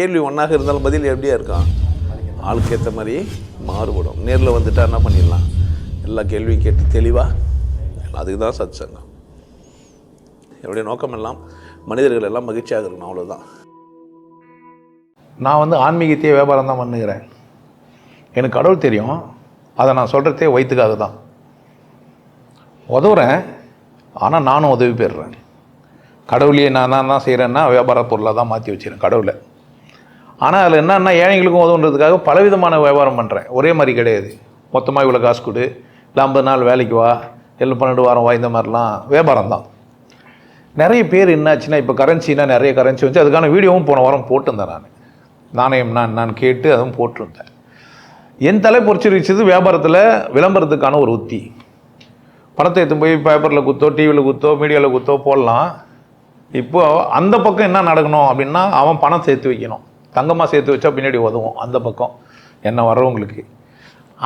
கேள்வி ஒன்றாக இருந்தாலும் பதில் எப்படியா இருக்கான் ஆளுக்கு ஏற்ற மாதிரி மாறுபடும். நேரில் வந்துட்டா என்ன பண்ணிடலாம்? எல்லா கேள்வியும் கேட்டு தெளிவாக அதுக்கு தான் சத் சங்கம் என்னுடைய நோக்கம் எல்லாம் மனிதர்கள் எல்லாம் மகிழ்ச்சியாக இருக்கணும் அவ்வளோதான் நான் வந்து ஆன்மீகத்தையே வியாபாரம் தான் பண்ணுகிறேன். எனக்கு கடவுள் தெரியும். அதை நான் சொல்கிறதே வயிற்றுக்காக தான். உதவுறேன். ஆனால் நானும் உதவி பெறுறேன். கடவுளையே நான் தான் தான் செய்கிறேன்னா வியாபார பொருளாக தான் மாற்றி வச்சுருக்கேன் கடவுளை. ஆனால் அதில் என்னன்னா ஏழைங்களுக்கும் உதவுன்றதுக்காக பலவிதமான வியாபாரம் பண்ணுறேன் ஒரே மாதிரி கிடையாது. மொத்தமாக இவ்வளோ காசு கொடு. இல்லை ஐம்பது நாள் வேலைக்கு வா. இல்லை பன்னெண்டு வாரம் வா இந்த மாதிரிலாம் வியாபாரம் தான். நிறைய பேர் என்னாச்சுன்னா இப்போ கரன்சினா நிறைய கரன்சி வந்து அதுக்கான வீடியோவும் போன வாரம் போட்டிருந்தேன் நான். நாணயம் நான் நான் கேட்டு அதுவும் போட்டிருந்தேன். என் தலை பொறிச்சிருச்சது வியாபாரத்தில் விளம்பரத்துக்கான ஒரு உத்தி. பணத்தை எடுத்து போய் பேப்பரில் குத்தோ டிவியில் குத்தோ மீடியாவில் குத்தோ போடலாம். இப்போ அந்த பக்கம் என்ன நடக்கணும் அப்படின்னா அவன் பணம் சேர்த்து வைக்கணும். தங்கமாக சேர்த்து வச்சா பின்னாடி உதவும் அந்த பக்கம். என்ன வர்றவங்களுக்கு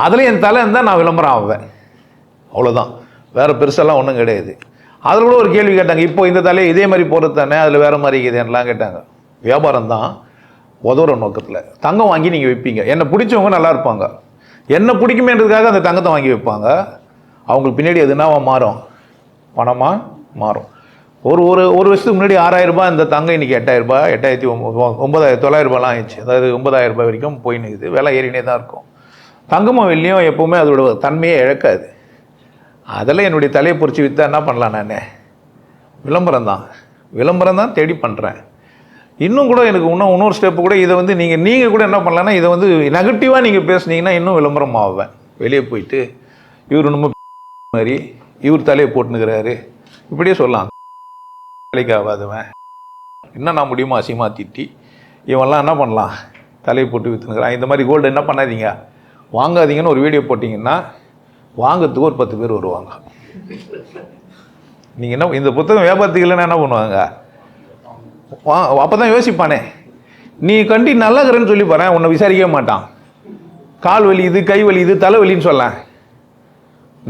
அதில் என் தலை இருந்தால் நான் விளம்பரம் ஆவேன். அவ்வளோதான் வேறு பெருசெல்லாம் ஒன்றும் கிடையாது. அதில் கூட ஒரு கேள்வி கேட்டாங்க இப்போ இந்த தலையை இதே மாதிரி போகிறது தானே? அதில் வேறு மாதிரி இருக்குதுன்னெலாம் கேட்டாங்க. வியாபாரம் தான் உதவுற நோக்கத்தில். தங்கம் வாங்கி நீங்கள் வைப்பீங்க. என்னை பிடிச்சவங்க நல்லா இருப்பாங்க. என்ன பிடிக்குமேன்றதுக்காக அந்த தங்கத்தை வாங்கி வைப்பாங்க அவங்களுக்கு பின்னாடி எதுனாவா மாறும். பணமாக மாறும். ஒரு ஒரு ஒரு வருஷத்துக்கு முன்னாடி ஆறாயிரம் ரூபாய் இந்த தங்கம் இன்னைக்கு எட்டாயிரம் ரூபாய் எட்டாயிரத்தி ஒம்பது ஒம்பதாயிரம் தொள்ளாயிரம் ரூபாய்லாம் ஆயிடுச்சு. அதாவது ஒன்பதாயிரம் ரூபாய் வரைக்கும் போய் நிற்குது விலை ஏறினே தான் இருக்கும். தங்கமும் வெள்ளியும் எப்போவுமே அதோட தன்மையை இழக்காது. அதில் என்னுடைய தலையை பொறிச்சு விற்றா என்ன பண்ணலாம் நான்? விளம்பரம் தான். விளம்பரம் தான் தேடி பண்ணுறேன் இன்னும் கூட எனக்கு இன்னும் இன்னொரு ஸ்டெப்பு கூட இதை வந்து நீங்கள் நீங்கள் கூட என்ன பண்ணலான்னா இதை வந்து நெகட்டிவாக நீங்கள் பேசுனீங்கன்னா இன்னும் விளம்பரம் ஆவேன். வெளியே போயிட்டு இவர் நம்ம மாதிரி இவர் தலையை போட்டுனுக்கிறாரு இப்படியே சொல்லலாம். வேலைக்கு ஆகாதவன் என்ன நான் முடியுமோ அசிமா திட்டி? இவன்லாம் என்ன பண்ணலாம்? தலையை போட்டு விற்றுனுக்குறான் இந்த மாதிரி கோல்டு என்ன பண்ணாதீங்க. வாங்காதீங்கன்னு ஒரு வீடியோ போட்டிங்கன்னா வாங்கிறதுக்கு ஒரு பத்து பேர் வருவாங்க. நீங்கள் என்ன இந்த புத்தகம் வியாபாரத்துக்கு இல்லைன்னா என்ன பண்ணுவாங்க? வா அப்போ தான் யோசிப்பானே. நீ கண்டி நல்லகிறேன்னு சொல்லி பாரு உன்னை விசாரிக்கவே மாட்டான். கால் வலி இது கை வலி இது தலை வலின்னு சொல்ல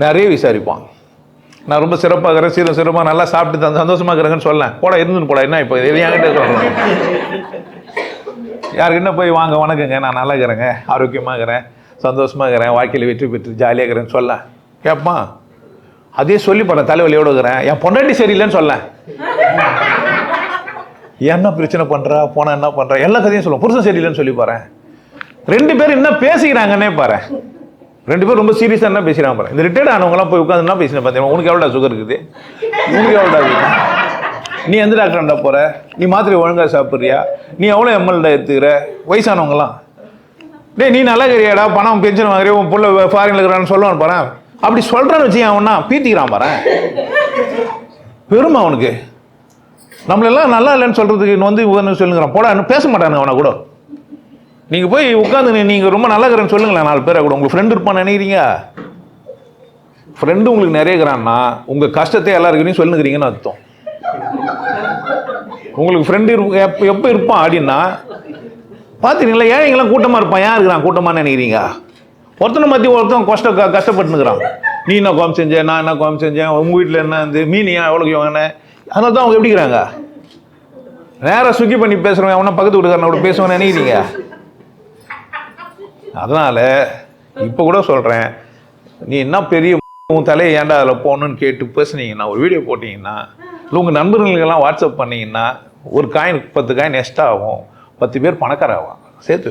நிறைய விசாரிப்பான். நான் ரொம்ப சிறப்பாக இருக்கிறேன் சீரம் சிறப்பாக நல்லா சாப்பிட்டு தான் சந்தோஷமாக இருக்கிறேங்கன்னு சொல்லேன். போடா இருந்துன்னு போடா என்ன இப்போ? இது என்கிட்ட சொல்கிறேன் யாருக்கிட்ட போய் வாங்க வணக்கங்க. நான் நல்லா இருக்கிறேங்க ஆரோக்கியமாக இருக்கிறேன் சந்தோஷமாக இருக்கிறேன் வாழ்க்கையில் வெற்றி பெற்று ஜாலியாக இருக்கிறேன்னு சொல்ல கேட்பான் அதே சொல்லி போகிறேன் தலைவலியோடு இருக்கிறேன். என் பொண்டாட்டி சரியில்லைன்னு சொல்ல என்ன பிரச்சனை பண்ணுறா போனால் என்ன பண்ணுறா எல்லா கதையும் சொல்லுவேன். புருஷன் சரியில்லைன்னு சொல்லி பாறேன். ரெண்டு பேரும் என்ன பேசிக்கிறாங்கன்னே பாரு ரெண்டு பேரும் ரொம்ப சீரியஸாக என்ன பேசுகிறாங்க பாருங்க இந்த ரிட்டையர்ட் ஆனவங்களாம் போய் உட்காந்து என்ன பேசினேன் பார்த்தீங்கன்னா உனக்கு எவ்வளோ சுகர் இருக்குது? உனக்கு எவ்வளோ நீ எந்த டாக்டர்டா போகிற நீ மாத்திரை ஒழுங்காக சாப்பிட்றியா? நீ எவ்வளோ எம்எல்டா எடுத்துக்கிற? வயசானவங்களாம் டேய் நீ நல்லா கறியாடா பணம் பென்ஷன் வாங்குறியா? உன் பிள்ளை ஃபாரின்ல இருக்கிறான்னு சொல்லுவான் பாரு. அப்படி சொல்கிறான்னு வச்சு அவனா பீத்திக்கிறான் பாரு. பெருமை அவனுக்கு. நம்மளெல்லாம் நல்லா இல்லைன்னு சொல்கிறதுக்கு இன்னும் வந்து சொல்லுங்கிறான். போடா இன்னும் பேச மாட்டானுங்க அவனை கூட. நீங்கள் போய் உட்காந்து நீங்கள் ரொம்ப நல்லா இருக்கிறேன்னு சொல்லுங்களேன் நாலு பேரை கூட. உங்களுக்கு ஃப்ரெண்டு இருப்பான்னு நினைக்கிறீங்க? ஃப்ரெண்டு உங்களுக்கு நிறைய இருக்கிறான்னா உங்கள் கஷ்டத்தை எல்லாருக்கிட்டையும் சொல்லுங்கிறீங்கன்னு அர்த்தம். உங்களுக்கு ஃப்ரெண்டு எப்போ எப்போ இருப்பான் அப்படின்னா பார்த்துருங்களா ஏழைங்களாம் கூட்டமாக இருப்பான்? யார் இருக்கிறான்? கூட்டமாக நினைக்கிறீங்க? ஒருத்தனை மத்தி ஒருத்தன் கஷ்ட க- கஷ்டப்பட்டுனுக்குறான் நீ என்ன கோம் செஞ்சேன் நான் என்ன கோம் செஞ்சேன் உங்கள் வீட்டில் என்ன வந்து மீன் ஏன் எவ்வளோக்கு வாங்கினேன் அதனால தான் அவங்க எப்படிக்கிறாங்க நேராக சுக்கி பண்ணி பேசுகிறவன் அவனா பக்கத்து வீட்டுக்காரனோட பேசுவான்னு நினைக்கிறீங்க? அதனால் இப்போ கூட சொல்கிறேன் நீ என்ன பெரிய உன் தலையை ஏன்டா அதில் போகணுன்னு கேட்டு பேசுனீங்கன்னா ஒரு வீடியோ போட்டிங்கன்னா இல்லை உங்கள் நண்பர்களுக்கெல்லாம் வாட்ஸ்அப் பண்ணீங்கன்னா ஒரு காயின் பத்து காயின் எக்ஸ்ட்ரா ஆகும். பத்து பேர் பணக்கார ஆவாங்க. சேர்த்து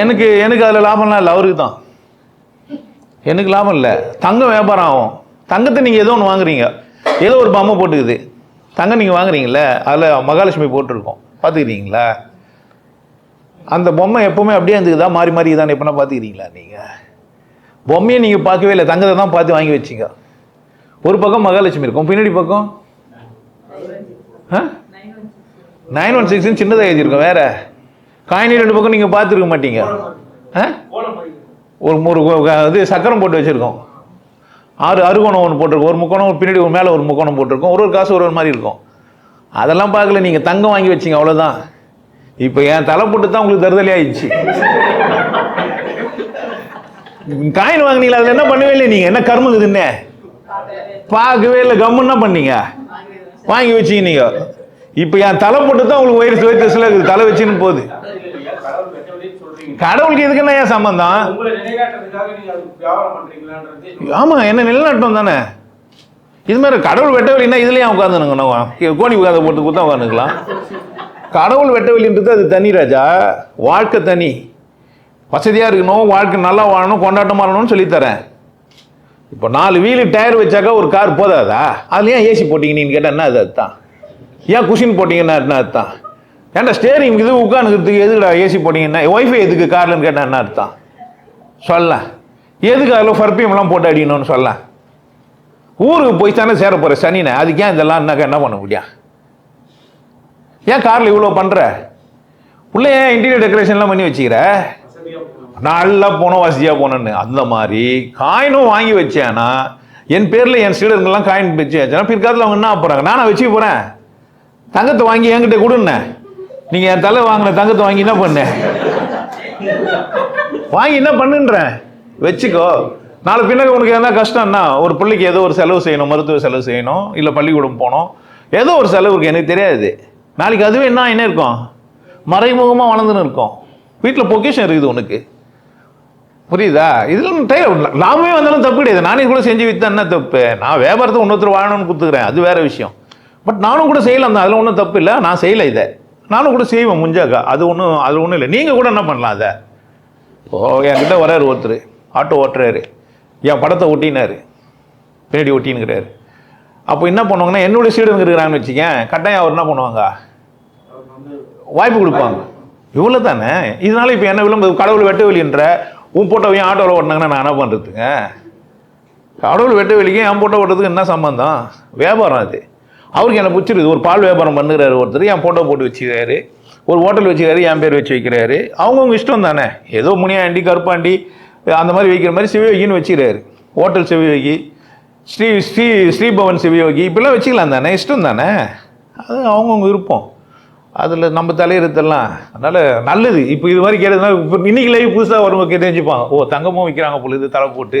எனக்கு எனக்கு அதில் லாபம்லாம் இல்லை அவருக்கு தான். எனக்கு லாபம் இல்லை. தங்கம் வியாபாரம் ஆகும். தங்கத்தை நீங்கள் ஏதோ ஒன்று வாங்குறீங்க. ஏதோ ஒரு பொம்மை போட்டுக்குது. தங்கம் நீங்கள் வாங்குறீங்களே அதில் மகாலட்சுமி போட்டிருக்கோம். பார்த்துக்கிறீங்களா அந்த பொம்மை எப்போவுமே அப்படியே இருந்துக்குதா? மாறி மாறி தான் எப்போனா பார்த்துக்கிறீங்களா நீங்கள் பொம்மையை நீங்கள் பார்க்கவே இல்லை. தங்கத்தை தான் பார்த்து வாங்கி வச்சிங்க. ஒரு பக்கம் மகாலட்சுமி இருக்கும். பின்னாடி பக்கம்? ஆ? நைன் ஒன் சிக்ஸ்னு சின்னதாக எழுதியிருக்கோம். வேற? காயினி ரெண்டு பக்கம் நீங்கள் பார்த்துருக்க மாட்டீங்க. ஒரு ஒரு இது சக்கரம் போட்டு வச்சுருக்கோம். ஆறு அறுகோணம் ஒன்று போட்டிருக்கோம். ஒரு முக்கோணம் பின்னாடி ஒரு மேலே ஒரு முக்கோணம் போட்டிருக்கோம். ஒரு ஒரு காசு ஒரு ஒரு மாதிரி இருக்கும். அதெல்லாம் பார்க்கல நீங்கள் தங்கம் வாங்கி வச்சிங்க அவ்வளோதான் இப்போ என் தலை போட்டு தான் உங்களுக்கு தருதலி ஆயிடுச்சு. காயின் வாங்குனீங்களா? அதில் என்ன பண்ணவே இல்லை நீங்கள் என்ன கருமுக்குதுன்னு பார்க்கவே இல்லை. கம்முன்னா பண்ணீங்க? வாங்கி வச்சிங்க நீங்கள் இப்போ என் தலை போட்டு தான் உங்களுக்கு வயிறு சுவைத்தசில் இருக்குது. தலை வச்சுன்னு போகுது இல்லையா, கடவுள் வெட்ட வெளின்னு சொல்றீங்க கடவுளுக்கு இதுக்கு என்ன ஏன் சம்பந்தம்? ஆமாம் என்ன நிலநாட்டம் தானே? இது மாதிரி கடவுள் வெட்ட வெளின்னா இதுலேயும் உட்காந்துனுங்க கோணி உட்காந்து போட்டு குத்தா உட்காந்துக்கலாம் கடவுள் வெட்ட வெளின்றது அது தனி ராஜா. வாழ்க்கை தனி. வசதியாக இருக்கணும் வாழ்க்கை நல்லா வாழணும் கொண்டாட்டமாக இருக்கணும்னு சொல்லித்தரேன். இப்போ நாலு வீலு டயர் வச்சாக்கா ஒரு கார் போதாதா? அதுல ஏன் ஏசி போட்டீங்க நீங்க? கேட்டால் என்ன அது அதுதான் ஏன் குஷின் போட்டீங்கன்னா என்ன ஏன்டா ஸ்டேரிங் இது உட்காந்துக்கிறதுக்கு எதுக்குடா ஏசி போட்டீங்கன்னா? ஒய்ஃபை எதுக்கு? கார்லன்னு கேட்டால் என்ன அர்த்தம்? சொல்லலாம் எதுக்கு அதில் பர்ஃப்யூம்லாம் போட்டு அடிக்கணும்னு சொல்லலாம் ஊருக்கு போய் தானே சேர போகிற சனினே? அதுக்கு ஏன் இதெல்லாம் என்னக்கா என்ன பண்ண முடியும்? ஏன் காரில் இவ்வளோ பண்ணுற உள்ள ஏன் இன்டீரியர் டெக்கரேஷன்லாம் பண்ணி வச்சுக்கிற? நல்லா போனோம் வசதியாக போனேன்னு. அந்த மாதிரி காயினும் வாங்கி வச்சேன்னா என் பேரில் என் சீடர்கள்லாம் காயின் வச்சு வச்சேன்னா பிற்காலத்தில் அவங்க என்ன போகிறாங்க நானும் வச்சுக்க போகிறேன் தங்கத்தை வாங்கி என்கிட்ட கொடுன்னே. நீங்கள் என் தலை வாங்கின தங்கத்தை வாங்கி என்ன பண்ண? வாங்கி என்ன பண்ணுன்றேன் வச்சுக்கோ. நாலு பின்னாடி உனக்கு எதனா கஷ்டம்னா ஒரு பிள்ளைக்கு ஏதோ ஒரு செலவு செய்யணும் மருத்துவ செலவு செய்யணும் இல்லை பள்ளிக்கூடம் போகணும். ஏதோ ஒரு செலவுக்கு எனக்கு தெரியாது. நாளைக்கு அதுவே என்ன என்ன இருக்கும்? மறைமுகமாக வளர்ந்துன்னு இருக்கும். வீட்டில் பொக்கேஷன் இருக்குது உனக்கு. புரியுதா? இதில் லாபமே வந்தாலும் தப்பு கிடையாது. நானே கூட செஞ்சு வித்தா என்ன தப்பு? நான் வியாபாரத்தை இன்னொருத்தர் வாழணும்னு கொடுத்துக்கிறேன் அது வேறு விஷயம். பட் நானும் கூட செய்யலாம் தான் அதில் ஒன்றும் தப்பு இல்லை. நான் செய்யலை இதை. நானும் கூட செய்வேன் முஞ்சாக்கா. அது ஒன்றும் அது ஒன்றும் இல்லை. நீங்கள் கூட என்ன பண்ணலாம் அதை? ஓ என்கிட்ட வராரு ஒருத்தர். ஆட்டோ ஓட்டுறாரு. என் படத்தை ஒட்டினாரு. பின்னாடி ஒட்டினுக்கிறாரு அப்போ என்ன பண்ணுவாங்கன்னா என்னுடைய சீடன் இருக்கிறான்னு வச்சுக்கேன். கட்டாயம் அவர் என்ன பண்ணுவாங்க? வாய்ப்பு கொடுப்பாங்க. இவ்வளோ தானே இதனால இப்போ என்ன விளம்பு கடவுள் வெட்ட வெளின்ற உன் போட்டோவையும் ஆட்டோவில் ஓட்டினாங்கன்னா நான் என்ன பண்ணுறதுங்க கடவுள் வெட்ட வெளிக்கும் என் போட்டோ ஓட்டுறதுக்கு என்ன சம்பந்தம்? வியாபாரம் அது. அவருக்கு என்ன பிடிச்சிருது ஒரு பால் வியாபாரம் பண்ணுறாரு ஒருத்தர். என் ஃபோட்டோ போட்டு வச்சுக்கிறாரு. ஒரு ஹோட்டல் வச்சுக்கிறாரு என் பேர் வச்சு வைக்கிறாரு. அவங்கவுங்க இஷ்டம் தானே? ஏதோ முனியாண்டி கருப்பாண்டி அந்த மாதிரி வைக்கிற மாதிரி சிவயோகின்னு வச்சுக்கிறாரு. ஹோட்டல் சிவயோகி ஸ்ரீ ஸ்ரீ ஸ்ரீபவன் சிவயோகி இப்படிலாம் வச்சுக்கலாம் தானே? இஷ்டம் தானே? அது அவங்கவுங்க விருப்பம். அதில் நம்ம தலையெழுத்தெல்லாம் அதனால் நல்லது. இப்போ இது மாதிரி கேட்டதுனால இப்போ இன்னைக்கு லைவ் புதுசாக வரும்போது தெரிஞ்சுப்பான் ஓ தங்கமும் விற்கிறாங்க போல இது தலை போட்டு.